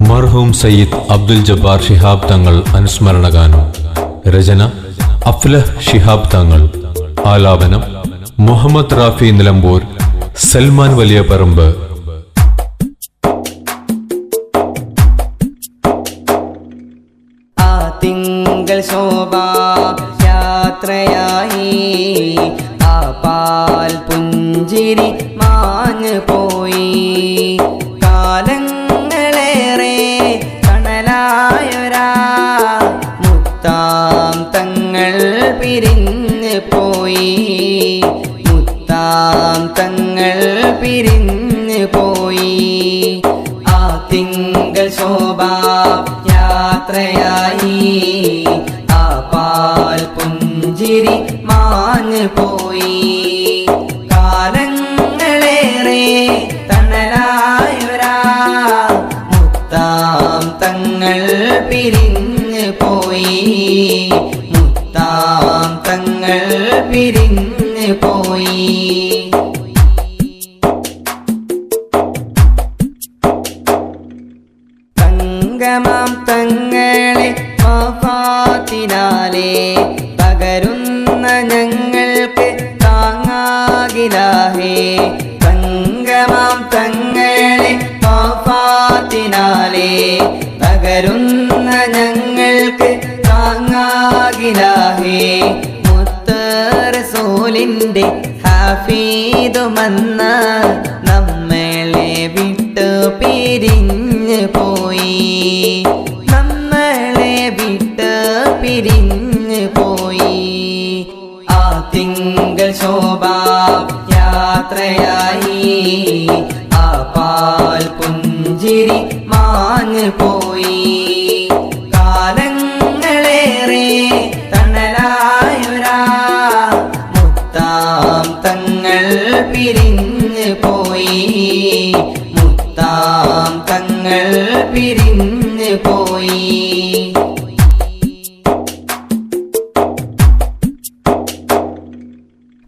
മർഹൂം സയ്യിദ് അബ്ദുൽ ജബ്ബാർ ഷിഹാബ് തങ്ങൾ അനുസ്മരണ ഗാനം രചന അഫ്ലഹ് ഷിഹാബ് തങ്ങൾ. ആലാപനം മുഹമ്മദ് റാഫി നിലമ്പൂർ സൽമാൻ വലിയ പറമ്പ് ആ തിങ്കൾ ശോഭ യാത്രയായി ആ പാൽ പുഞ്ചിരി പിരിഞ്ഞു പോയി. മുത്താം തങ്ങൾ പിരിഞ്ഞ് പോയി. ആ തിങ്കൾ ശോഭ യാത്രയായി. ആ പാൽ പുഞ്ചിരി മാഞ്ഞു പോയി. കാലങ്ങളേറെ തങ്ങൾ പിരിഞ്ഞു പോയി. പിരിഞ്ഞു പോയി. തങ്കമാം തങ്ങളെ വഫാത്തിനാലെ പകരുന്ന ഞങ്ങൾക്ക് താങ്ങാകിലാഹേ. തങ്കമാം തങ്ങളെ വഫാത്തിനാലെ പകരുന്ന ഞങ്ങൾക്ക് ഹാഫീദുമെന്ന നമ്മളെ വിട്ടു പിരിഞ്ഞു പോയി. നമ്മളെ വിട്ടു പിരിഞ്ഞു പോയി. ആ തിങ്കൾ ശോഭ യാത്രയായി. ആ പാൽ പുഞ്ചിരി മാഞ്ഞു പോയി. പിരിഞ്ഞു പോയി. മുത്താം തങ്ങൾ പിരിഞ്ഞ് പോയി.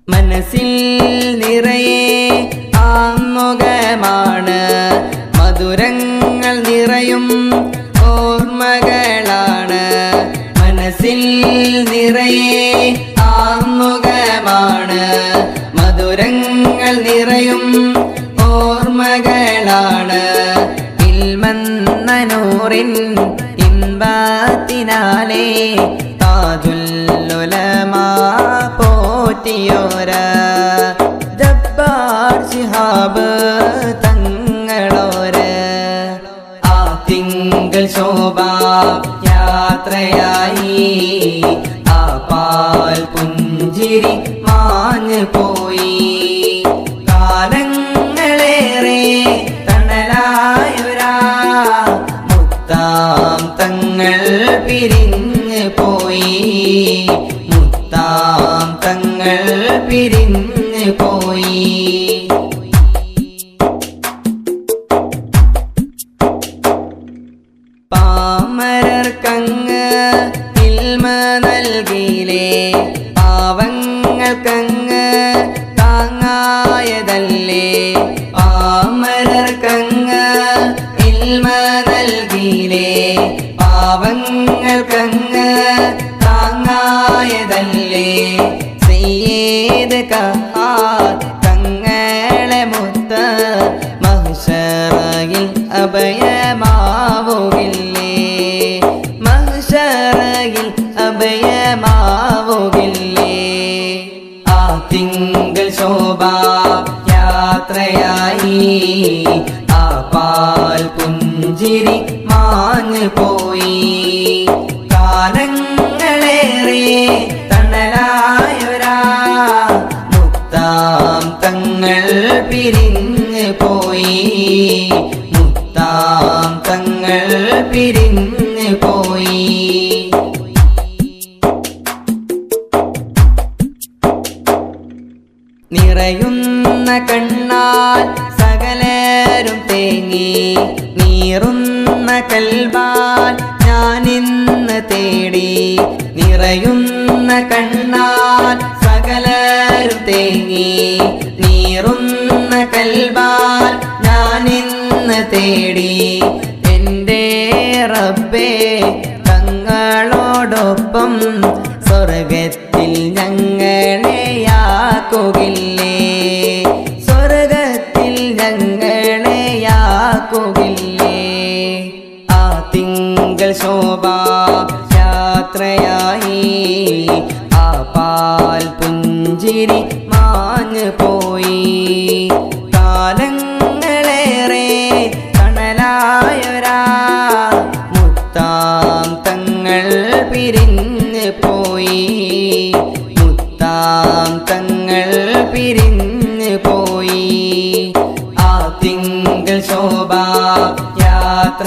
മനസ്സിൽ നിറയെ ആമുഖമാണ്. മധുരങ്ങൾ നിറയും ഓർമ്മകളാണ്. മനസ്സിൽ നിറയെ ഇൻബാത്തിനാലേ താജുല്ലുലമാ പോറ്റിയോര. ജബ്ബാർ തങ്ങളോര. ആ തിങ്കൾ ശോഭ യാത്രയായി ആ പാൽ പുഞ്ചിരി തങ്ങൾ പിരിഞ്ഞ് പോയി. മുത്താം തങ്ങൾ പിരിഞ്ഞ് പോയി. പാമരർക്കങ്ങ് ഇൽമ നൽകിയിലേ പാവങ്ങൾക്കങ്ങ് താങ്ങായതല്ലേ? സെയ്യേത് കഹാർ തങ്ങളെ മുത്ത മഹ്ശറയിൽ അഭയമാവുകില്ലേ? മഹ്ശറയിൽ അഭയമാവുകില്ലേ? ആ തിങ്കൾ ശോഭ യാത്രയായി ആ പാൽ പുഞ്ചിരി മാഞ്ഞു പോയി കാലങ്ങളേറെ പോയി. മുത്താം തങ്ങൾ പിരിഞ്ഞു പോയി. നിറയുന്ന കണ്ണാൽ സകലരും തേങ്ങി. നീറുന്ന കൽവാൽ ഞാനിന്ന് തേടി. നിറയുന്ന കണ്ണാൽ സകലരും തേങ്ങി. നീറുന്ന കൽവാൽ തേടി എന്റെ റബ്ബേ തങ്ങളോടൊപ്പം സ്വർഗത്തിൽ ഞങ്ങളെയാക്കുകില്ലേ സ്വർഗത്തിൽ ഞങ്ങളെയാക്കുകില്ലേ ആ തിങ്കൾ ശോഭ യാത്രയായി ആ പാൽ പുഞ്ചിരി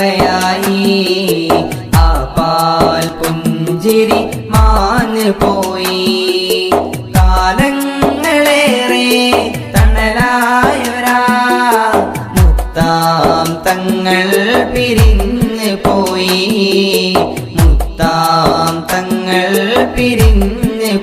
യാത്രയായി ആ പാൽ പുഞ്ചിരി മാഞ്ഞു പോയി. കാലങ്ങളേറെ തണലായവരാ. മുത്താം തങ്ങൾ പിരിഞ്ഞു പോയി. മുത്താം തങ്ങൾ പിരിഞ്ഞു